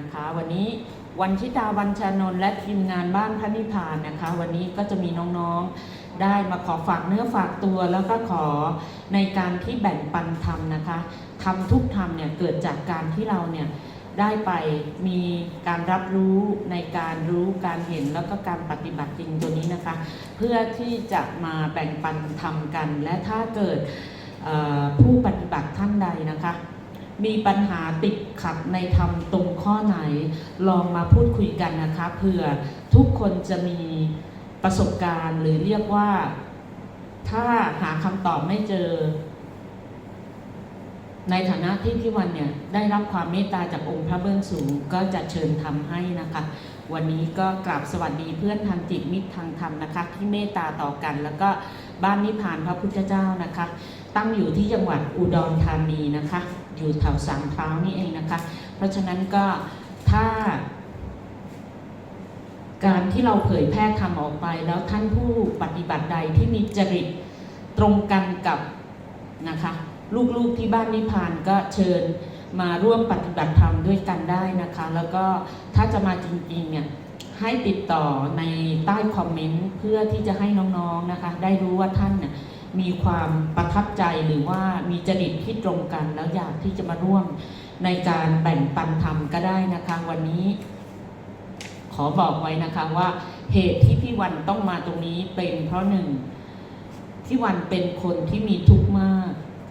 นะคะวันนี้วันชิตาวันชานนท์และทีมงานบ้านพระนิพพานนะคะ วันนี้ก็จะมีน้องๆได้มาขอฝากเนื้อฝากตัว แล้วก็ขอในการที่แบ่งปันธรรมนะคะทำทุกธรรมเนี่ยเกิดจากการที่เราเนี่ยได้ไปมีการรับรู้ในการรู้การเห็นแล้วก็การปฏิบัติจริงตัวนี้นะคะ เพื่อที่จะมาแบ่งปันธรรมกัน และถ้าเกิดผู้ปฏิบัติท่านใดนะคะ มีปัญหาติดขัดในธรรมตรงข้อไหน ลองมาพูดคุยกันนะคะเผื่อทุกคนจะมีประสบการณ์หรือเรียกว่า ถ้าหาคำตอบไม่เจอ ในฐานะที่พี่วันเนี่ยได้รับความเมตตาจากองค์พระเบื้องสูงก็จะเชิญทำให้นะคะ วันนี้ก็กราบสวัสดีเพื่อนทางจิตมิตรทางธรรมนะคะ ที่เมตตาต่อกัน แล้วก็บ้านนิพพานพระพุทธเจ้านะคะ ตั้งอยู่ที่จังหวัดอุดรธานีนะคะ อยู่แถวสามพร้าวนี่เองนะคะ เพราะฉะนั้นก็ถ้า การที่เราเผยแพร่ทำออกไป แล้วท่านผู้ปฏิบัติใดที่มีจริตตรงกันกับนะคะลูกๆที่บ้านนิพพานก็เชิญมาร่วมปฏิบัติธรรมด้วยกันได้นะคะ แล้วก็ถ้าจะมาจริงๆเนี่ยให้ติดต่อในใต้คอมเมนต์เพื่อที่จะให้น้องๆนะคะ ได้รู้ว่าท่านเนี่ย มีความประทับใจหรือว่ามีจริตที่ตรงกัน แล้วอยากที่จะมาร่วมในการแบ่งปันธรรมก็ได้นะคะวันนี้ ขอบอกไว้นะคะว่าเหตุที่พี่วันต้องมาตรงนี้เป็นเพราะหนึ่งพี่วันเป็นคนที่มีทุกข์มาก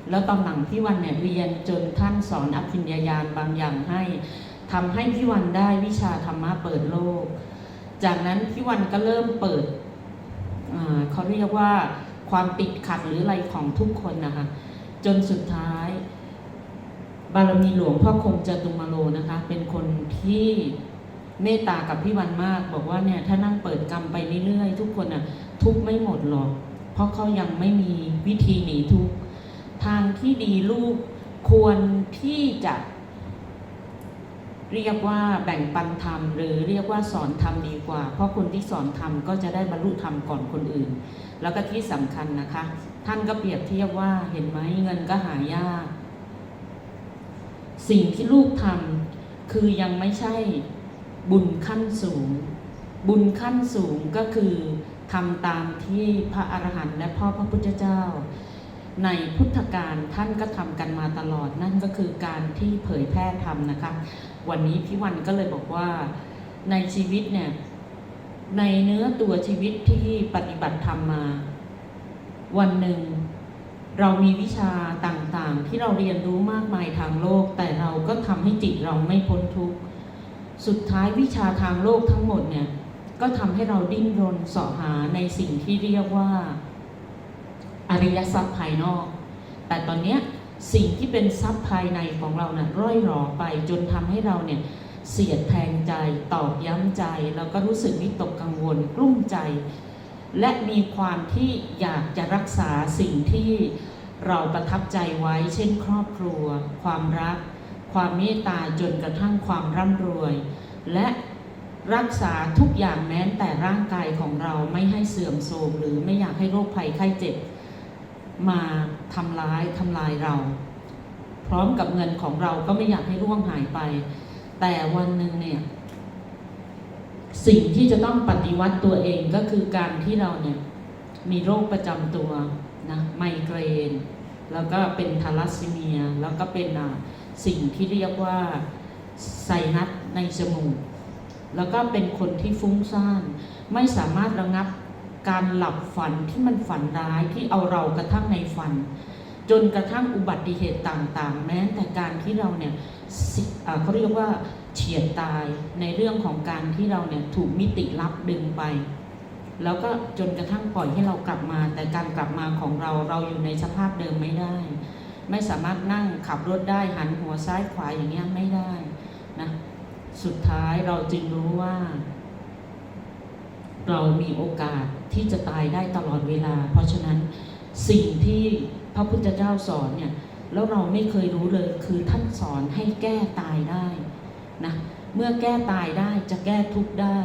แล้วตอนหลังพี่วันเนี่ยเรียนจนท่านสอนอภิญญาญาณบางอย่างให้ทำให้พี่วันได้วิชาธรรมะเปิดโลก จากนั้นพี่วันก็เริ่มเปิดเขาเรียกว่า ความติดขัดหรืออะไรของทุกคนนะคะ จนสุดท้าย บารมีหลวงพ่อคงจตุมาโลนะคะ เป็นคนที่เมตตากับพี่วันมาก บอกว่าเนี่ยถ้านั่งเปิดกรรมไปเรื่อยๆ ทุกคนอะ ทุกไม่หมดหรอก เพราะเขายังไม่มีวิธีหนีทุกทางที่ดีลูกควรที่จะ เรียกว่าแบ่งปันธรรม หรือเรียกว่าสอนธรรมดีกว่า เพราะคนที่สอนธรรมก็จะได้บรรลุธรรมก่อนคนอื่น แล้วก็ที่สำคัญนะคะ ท่านก็เปรียบเทียบว่าเห็นไหมเงินก็หายาก สิ่งที่ลูกทำคือยังไม่ใช่บุญขั้นสูง บุญขั้นสูงก็คือทำตามที่พระอรหันต์และพ่อพระพุทธเจ้า ในพุทธการท่านก็ทำกันมาตลอดนั่นก็คือการที่เผยแพร่ธรรมนะคะวันนี้พี่วันก็เลยบอกว่าในชีวิตเนี่ยในเนื้อตัวชีวิตที่ปฏิบัติธรรมมา วันหนึ่ง เรามีวิชาต่างๆ ที่เราเรียนรู้มากมายทางโลก แต่เราก็ทำให้จิตเราไม่พ้นทุกข์สุดท้ายวิชาทางโลกทั้งหมดเนี่ยก็ทำให้เราดิ้นรนเสาะหาในสิ่งที่เรียกว่า อริยทรัพย์ภายนอก แต่ตอนนี้สิ่งที่เป็นทรัพย์ภายในของเรานะ่ะร่อยหรอไปจนทำให้เราเนี่ยเสียดแทงใจตอกย้ำใจ แล้วก็รู้สึกวิตกกังวลกลุ้มใจ และมีความที่อยากจะรักษาสิ่งที่เราประทับใจไว้ เช่น ครอบครัว ความรัก ความเมตตาจนกระทั่งความร่ำรวย และรักษาทุกอย่างแม้แต่ร่างกายของเราไม่ให้เสื่อมโทรมหรือไม่อยากให้โรคภัยไข้เจ็บ มาทำร้ายทำลายเรา พร้อมกับเงินของเราก็ไม่อยากให้ร่วงหายไป แต่วันหนึ่งเนี่ย สิ่งที่จะต้องปฏิวัติตัวเองก็คือการที่เราเนี่ย มีโรคประจำตัวนะไมเกรน แล้วก็เป็นทาลัสซีเมีย แล้วก็เป็นอะสิ่งที่เรียกว่าไซนัสในจมูกแล้วก็เป็นคนที่ฟุ้งซ่าน ไม่สามารถระงับ การหลับฝันที่มันฝันร้ายที่เอาเรากระทั่งในฝัน จนกระทั่งอุบัติเหตุต่างๆ แม้แต่การที่เราเนี่ยเขาเรียกว่าเฉียดตายในเรื่องของการที่เราเนี่ยถูกมิติลับดึงไป แล้วก็จนกระทั่งปล่อยให้เรากลับมา แต่การกลับมาของเราเราอยู่ในสภาพเดิมไม่ได้ ไม่สามารถนั่งขับรถได้หันหัวซ้ายขวาอย่างเงี้ยไม่ได้นะสุดท้ายเราจึงรู้ว่า เรามีโอกาสที่จะตายได้ตลอดเวลา เพราะฉะนั้นสิ่งที่พระพุทธเจ้าสอนเนี่ยแล้วเราไม่เคยรู้เลยคือท่านสอนให้แก้ตายได้นะเมื่อแก้ตายได้จะแก้ทุกได้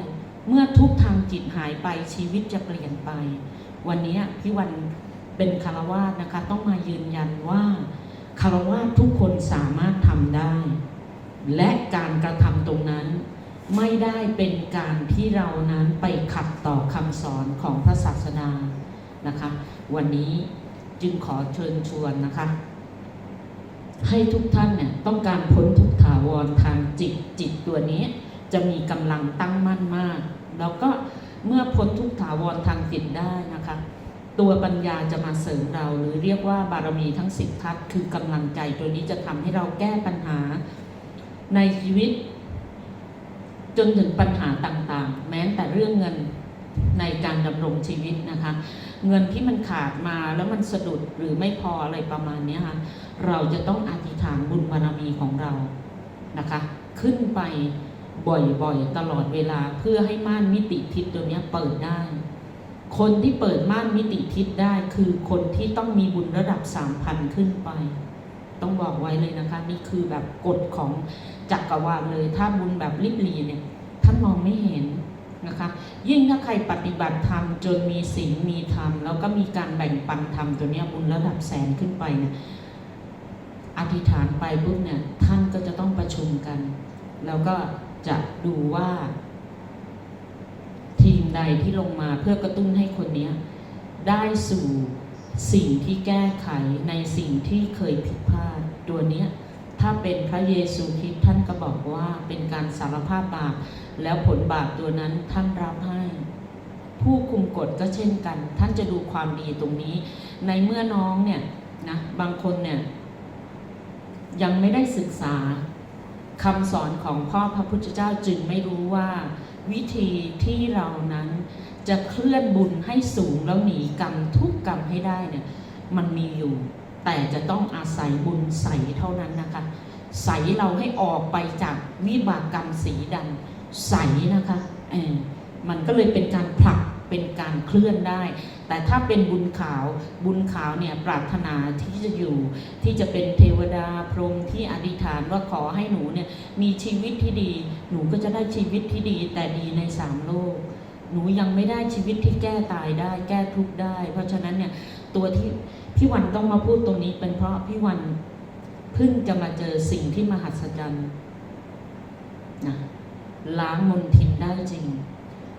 เมื่อทุกทางจิตหายไปชีวิตจะเปลี่ยนไป วันนี้พี่วันเป็นคารวาสนะคะต้องมายืนยันว่าคารวาสทุกคนสามารถทำได้ และการกระทำตรงนั้น ไม่ได้เป็นการที่เรานั้นไปขัดต่อคำสอนของพระศาสดานะคะ วันนี้จึงขอเชิญชวนนะคะ ให้ทุกท่านเนี่ยต้องการพ้นทุกข์ถาวรทางจิตจิตตัวนี้ จะมีกำลังตั้งมั่นมาก แล้วก็เมื่อพ้นทุกข์ถาวรทางจิตได้นะคะ ตัวปัญญาจะมาเสริมเราหรือเรียกว่าบารมีทั้งสิบทัศคือกำลังใจตัวนี้จะทำให้เราแก้ปัญหาในชีวิต จนถึงปัญหาต่างๆ แม้แต่เรื่องเงินในการดำรงชีวิตนะคะ เงินที่มันขาดมาแล้วมันสะดุดหรือไม่พออะไรประมาณนี้ค่ะเราจะต้องอธิษฐานบุญบารมีของเรานะคะ ขึ้นไปบ่อยๆ ตลอดเวลาเพื่อให้ม่านมิติทิศตัวนี้เปิดได้ คนที่เปิดม่านมิติทิศได้คือคนที่ต้องมีบุญระดับสามพันขึ้นไป ต้องบอกไว้เลยนะคะ นี่คือแบบกฎของจักรวาลเลย ถ้าบุญแบบลิบลีเนี่ยท่านมองไม่เห็นนะคะ ยิ่งถ้าใครปฏิบัติธรรมจนมีศีลมีธรรม แล้วก็มีการแบ่งปันธรรมตัวเนี้ยบุญระดับแสนขึ้นไปเนี่ยอธิษฐานไปปุ๊บเนี่ยท่านก็จะต้องประชุมกัน แล้วก็จะดูว่า ทีมใดที่ลงมาเพื่อกระตุ้นให้คนเนี้ยได้สู่สิ่งที่แก้ไขในสิ่งที่เคยผิดพลาด ตัวเนี้ยถ้าเป็นพระเยซูคริสต์ท่านก็บอกว่าเป็นการสารภาพบาปแล้วผลบาปตัวนั้นท่านรับให้ ผู้คุมกฎก็เช่นกัน ท่านจะดูความดีตรงนี้ ในเมื่อน้องเนี่ยนะบางคนเนี่ยยังไม่ได้ศึกษาคำสอนของพ่อพระพุทธเจ้าจึงไม่รู้ว่า วิธีที่เรานั้นจะเคลื่อนบุญให้สูงแล้วหนีกรรมทุกกรรมให้ได้เนี่ยมันมีอยู่ แต่จะต้องอาศัยบุญใสเท่านั้นนะคะ ใสเราให้ออกไปจากวิบากกรรมสีดำใสนะคะเออมันก็เลยเป็นการผลักเป็นการเคลื่อนได้ แต่ถ้าเป็นบุญขาวบุญขาวเนี่ยปรารถนาที่จะอยู่ ที่จะเป็นเทวดาพรหมที่อธิษฐานว่าขอให้หนูเนี่ยมีชีวิตที่ดี หนูก็จะได้ชีวิตที่ดีแต่ดีในสามโลก หนูยังไม่ได้ชีวิตที่แก้ตายได้ แก้ทุกข์ได้ เพราะฉะนั้นเนี่ย ตัวที่พี่วันต้องมาพูดตรงนี้เป็นเพราะพี่วันเพิ่งจะมาเจอสิ่งที่มหัศจรรย์นะล้างมนทินได้จริง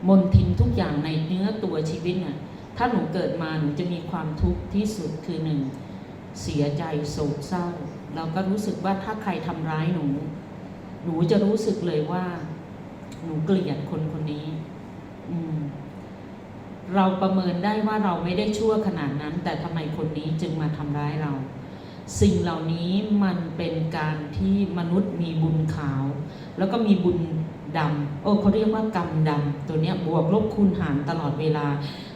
มนทินทุกอย่างในเนื้อตัวชีวิตน่ะถ้าหนูเกิดมาหนูจะมีความทุกข์ที่สุดคือหนึ่งเสียใจโศกเศร้า เราก็รู้สึกว่าถ้าใครทำร้ายหนู หนูจะรู้สึกเลยว่า หนูเกลียดคนคนนี้ อืม เราประเมินได้ว่าเราไม่ได้ชั่วขนาดนั้น แต่ทำไมคนนี้จึงมาทำร้ายเรา สิ่งเหล่านี้มันเป็นการที่มนุษย์มีบุญขาว แล้วก็มีบุญดำโอ้เขาเรียกว่ากรรมดำตัวนี้บวกลบคูณหารตลอดเวลา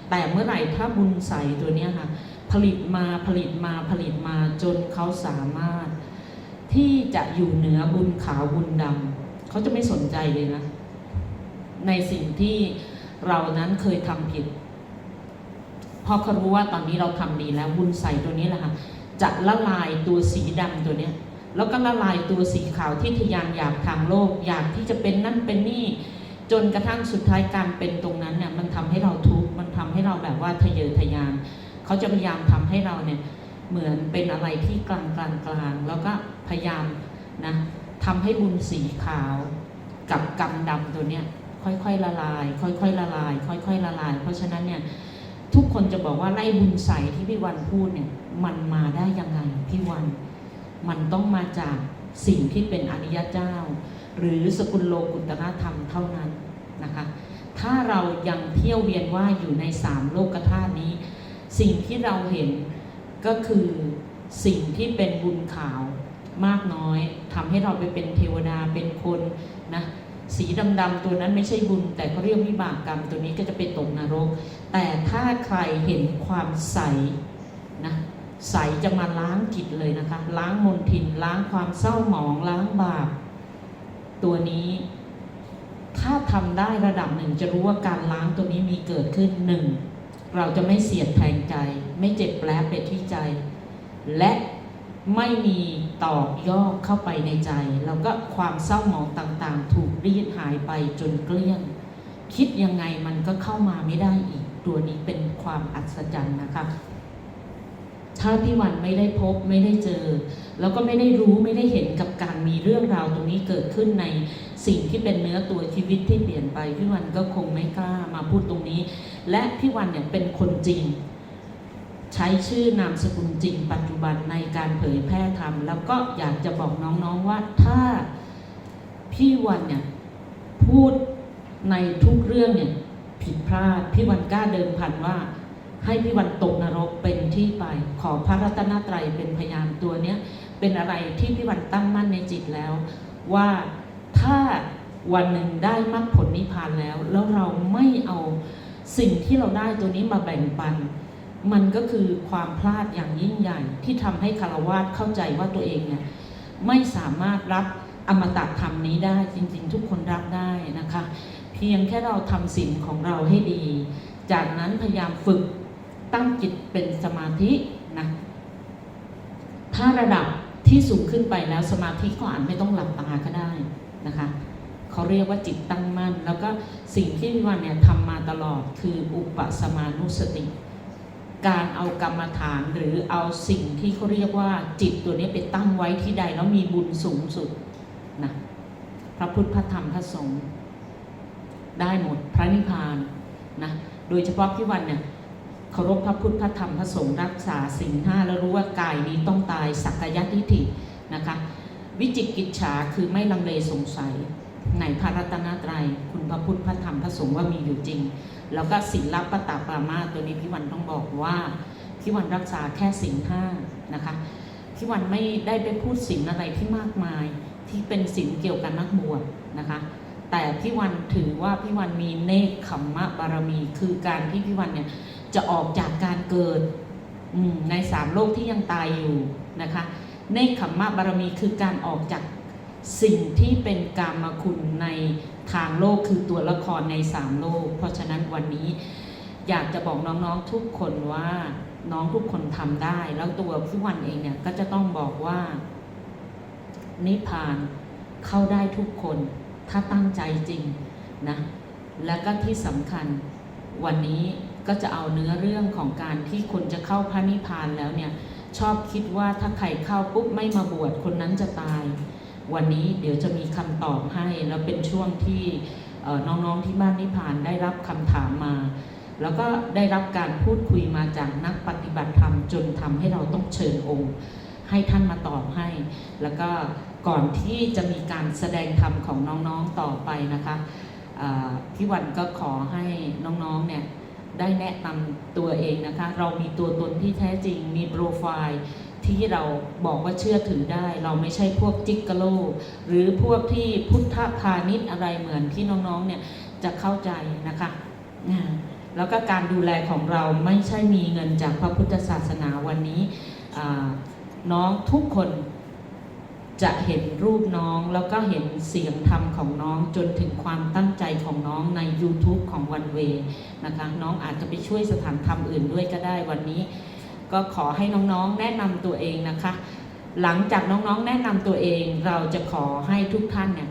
แต่เมื่อไหร่ถ้าบุญใสตัวนี้ค่ะผลิตมาผลิตมาผลิตมาจนเขาสามารถ ที่จะอยู่เหนือบุญขาวบุญดำเขาจะไม่สนใจเลยนะ ในสิ่งที่ เรานั้นเคยทำผิด พอเขารู้ว่าตอนนี้เราทำดีแล้วบุญใสตัวนี้แหละค่ะจะละลายตัวสีดำตัวเนี้ย แล้วก็ละลายตัวสีขาวที่ทะยานอยากทางโลก อยากที่จะเป็นนั่นเป็นนี่ จนกระทั่งสุดท้ายการเป็นตรงนั้นเนี่ยมันทำให้เราทุกข์มันทำให้เราแบบว่าทะเยอทะยาน เขาจะพยายามทำให้เราเนี่ยเหมือนเป็นอะไรที่กลางกลางกลางแล้วก็พยายามนะทำให้บุญสีขาวกับกรรมดำตัวเนี้ย ค่อยๆละลาย ค่อยๆละลาย ค่อยๆละลาย เพราะฉะนั้นเนี่ยทุกคนจะบอกว่าไล่บุญใสที่พี่วันพูดเนี่ยมันมาได้ยังไงพี่วัน มันต้องมาจากสิ่งที่เป็นอริยเจ้า หรือสกุลโลกุตรธรรมเท่านั้นนะคะถ้าเรายังเที่ยวเวียนว่ายอยู่ในสามโลกธาตุนี้ สิ่งที่เราเห็นก็คือสิ่งที่เป็นบุญขาวมากน้อยทำให้เราไปเป็นเทวดาเป็นคนนะ สีดำๆตัวนั้นไม่ใช่บุญ แต่เขาเรียกวิบากกรรมตัวนี้ก็จะไปตกนรก แต่ถ้าใครเห็นความใสนะใสจะมาล้างจิตเลยนะคะ ล้างมลทินล้างความเศร้าหมองล้างบาปตัวนี้ ถ้าทำได้ระดับหนึ่งจะรู้ว่าการล้างตัวนี้มีเกิดขึ้นหนึ่งเราจะไม่เสียดแทงใจ ไม่เจ็บแปลบไปที่ใจ และ ไม่มีตอกยอกเข้าไปในใจ แล้วก็ความเศร้าหมองต่างๆ ถูกรีดหายไปจนเกลี้ยง คิดยังไงมันก็เข้ามาไม่ได้อีก ตัวนี้เป็นความอัศจรรย์นะคะถ้าพี่วันไม่ได้พบไม่ได้เจอ แล้วก็ไม่ได้รู้ไม่ได้เห็นกับการมีเรื่องราวตรงนี้เกิดขึ้นในสิ่งที่เป็นเนื้อตัวชีวิตที่เปลี่ยนไปพี่วันก็คงไม่กล้ามาพูดตรงนี้ และพี่วันเนี่ยเป็นคนจริง ช้ชื่อนามสกุลจริงปัจจุบันในการเผยแพร่ธรรมแล้วก็อยากจะบอกน้องๆว่าถ้าพี่วันเนี่ยพูดในทุกเรื่องเนี่ยผิดพลาดพี่วันกล้าเดิมพันว่า ให้พี่วันตกนรกเป็นที่ไป ขอพระรัตนตรัยเป็นพยานตัวเนี้ยเป็นอะไรที่พี่วันตั้งมั่นในจิตแล้ว ว่าถ้าวันหนึ่งได้มรรคผลนิพพานแล้ว แล้วเราไม่เอาสิ่งที่เราได้ตัวนี้มาแบ่งปัน มันก็คือความพลาดอย่างยิ่งใหญ่ที่ทำให้คารวาสเข้าใจว่าตัวเองเนี่ยไม่สามารถรับอมตะธรรมนี้ได้จริงๆ ทุกคนรับได้นะคะ เพียงแค่เราทำสิ่งของเราให้ดี จากนั้นพยายามฝึกตั้งจิตเป็นสมาธินะถ้าระดับที่สูงขึ้นไปแล้วสมาธิก็อาจไม่ต้องหลับตาก็ได้นะคะเขาเรียกว่าจิตตั้งมั่น แล้วก็สิ่งที่พี่วันเนี่ยทำมาตลอดคืออุปสมานุสติ การเอากรรมฐานหรือเอาสิ่งที่เขาเรียกว่าจิตตัวนี้ไปตั้งไว้ที่ใดแล้วมีบุญสูงสุดนะพระพุทธพระธรรมพระสงฆ์ได้หมดพระนิพพานนะโดยเฉพาะพี่วันเนี่ยเคารพพระพุทธพระธรรมพระสงฆ์รักษาสิ่งห้าแล้วรู้ว่ากายนี้ต้องตายสักกายทิฏฐินะคะวิจิกิจฉาคือไม่ลังเลสงสัย ในพระรัตนตรัย คุณพระพุทธพระธรรมพระสงฆ์ว่ามีอยู่จริง แล้วก็ศีลปตาปรามาตัวนี้พี่วันต้องบอกว่าพี่วันรักษาแค่ศีลห้านะคะพี่วันไม่ได้ไปพูดศีลอะไรที่มากมายที่เป็นศีลเกี่ยวกับนักบวชนะคะ แต่พี่วันถือว่าพี่วันมีเนคขมมะบารมี คือการที่พี่วันเนี่ยจะออกจากการเกิดในสามโลกที่ยังตายอยู่นะคะเนคขมมะบารมีคือการออกจาก สิ่งที่เป็นกามคุณในทางโลกคือตัวละครในสามโลก เพราะฉะนั้นวันนี้อยากจะบอกน้องๆทุกคนว่าน้องทุกคนทำได้ แล้วตัวพี่วันเองเนี่ยก็จะต้องบอกว่า นิพพานเข้าได้ทุกคน ถ้าตั้งใจจริงนะแล้วก็ที่สำคัญวันนี้ก็จะเอาเนื้อเรื่องของการที่คนจะเข้าพระนิพพานแล้วเนี่ยชอบคิดว่าถ้าใครเข้าปุ๊บไม่มาบวชคนนั้นจะตาย วันนี้เดี๋ยวจะมีคำตอบให้ แล้วเป็นช่วงที่น้องๆที่บ้านนิพานได้รับคำถามมา แล้วก็ได้รับการพูดคุยมาจากนักปฏิบัติธรรม จนทำให้เราต้องเชิญองค์ ให้ท่านมาตอบให้ แล้วก็ก่อนที่จะมีการแสดงธรรมของน้องๆต่อไปนะคะพี่วันก็ขอให้น้องๆเนี่ยได้แนะนำตัวเองนะคะ เรามีตัวตนที่แท้จริงมีโปรไฟล์ ที่เราบอกว่าเชื่อถือได้ เราไม่ใช่พวกจิกกะโล หรือพวกที่พุทธพาณิชย์อะไรเหมือนที่น้องๆเนี่ยจะเข้าใจนะคะแล้วก็การดูแลของเราไม่ใช่มีเงินจากพระพุทธศาสนาวันนี้น้องทุกคนจะเห็นรูปน้องแล้วก็เห็นเสียงธรรมของน้องจนถึงความตั้งใจของน้องใน YouTube ของวันเวนะคะน้องอาจจะไปช่วยสถานธรรมอื่นด้วยก็ได้วันนี้ ก็ขอให้น้องๆแนะนำตัวเองนะคะ หลังจากน้องๆแนะนำตัวเองเราจะขอให้ทุกท่านเนี่ย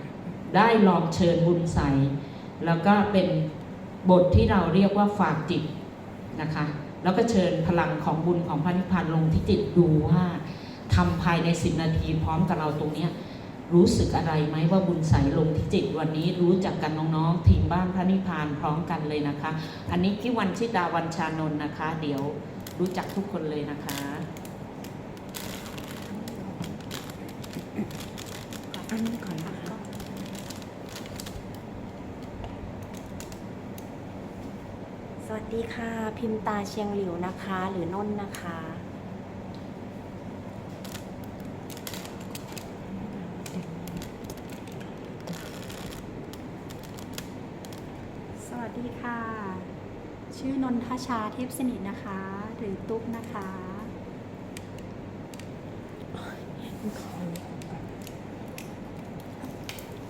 ได้ลองเชิญบุญใสแล้วก็เป็นบทที่เราเรียกว่าฝากจิตนะคะ แล้วก็เชิญพลังของบุญของพระนิพพานลงที่จิตดูว่าทำภายในสิบนาทีพร้อมกับเราตรงเนี้ยรู้สึกอะไรไหมว่าบุญใสลงที่จิตวันนี้รู้จักกันน้องๆทีมบ้านพระนิพพานพร้อมกันเลยนะคะ อันนี้พี่วันชิดาวันชานนท์นะคะ เดี๋ยว รู้จักทุกคนเลยนะคะ อันนี้ก่อนนะคะสวัสดีค่ะ พิมพ์ตาเชียงหลิวนะคะ หรือนนนะคะ สวัสดีค่ะ ชื่อนนทชาเทพสนิทนะคะ หรือตุ๊กนะคะ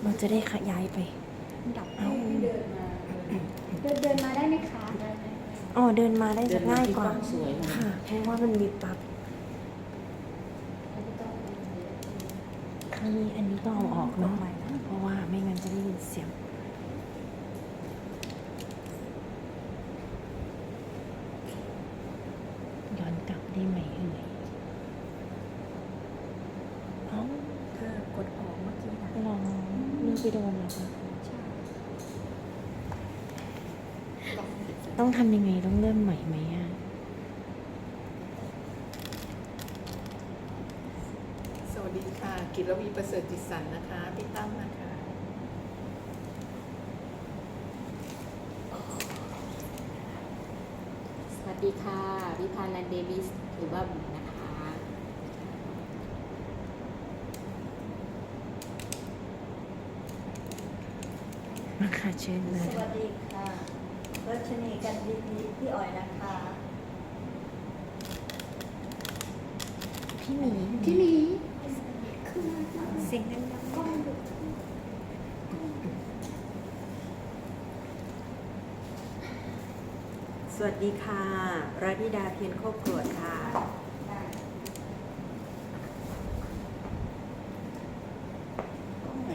เราจะได้ขยายไปดับให้เดินมาเดินเดินมาได้ไหมคะอ๋อเดินมาได้จะง่ายกว่าเดินมาที่กล้องสวยนะค่ะเพราะว่ามันมีปรับครั้งนี้อันนี้ต้องเอาออกเนาะเพราะว่าไม่งั้นจะได้ยินเสียง ย้อนกลับได้ไหมเอ่ย ที่โดนเหรอคะใช่ต้องทำยังไงต้องเริ่มใหม่ไหมอะสวัสดีค่ะ กิรวีประเสริฐจิตสันนะคะ พี่ตั้มนะคะ สวัสดีค่ะ วิพานันเดวิสหรือว่า มนะคะมาค่ะเชิญเลยสวัสดีค่ะรัชนีกันดีดีพี่อ๋อยนะคะ พี่หมีพี่หมีเสียงดังสวัสดีค่ะรัติดาเพียรโคกกรวดค่ะ ตรงไหน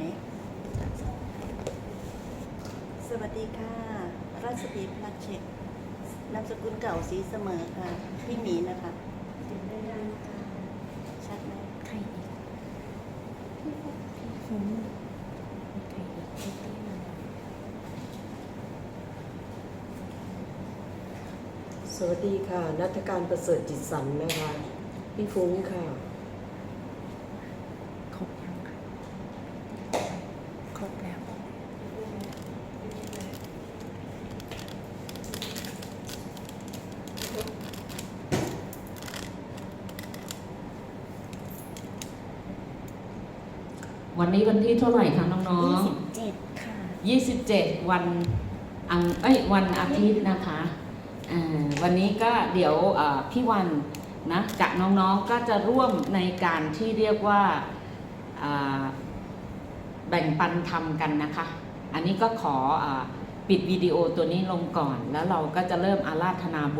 ส วัสดีค่ะราชบีพลัดเช็คนามสกุลเก่าสีเสมอค่ะ พี่หมีนะคะชัดไหมใครอีกพี่ฟุ้งมีใครอีกพี่ตี้มาสวัสดีค่ะ นัฐการประเสริฐจิตสันนะคะ พี่ฟุ้งค่ะ ครบยังคะครบแล้ว วันนี้วันที่เท่าไหร่คะน้องยี่ๆสิบเจ็ดค่ะ 27 วันอังเอ้ยวันอาทิตย์นะคะอ่าวันนี้ก็เดี๋ยวเอ่อพี่วันนะกับน้องๆก็จะร่วมในการที่เรียกว่าอ่าแบ่งปันทำกันนะคะ อันนี้ก็ขออาปิดวิดีโอตัวนี้ลงก่อน แล้วเราก็จะเริ่มอาราธนาบุญ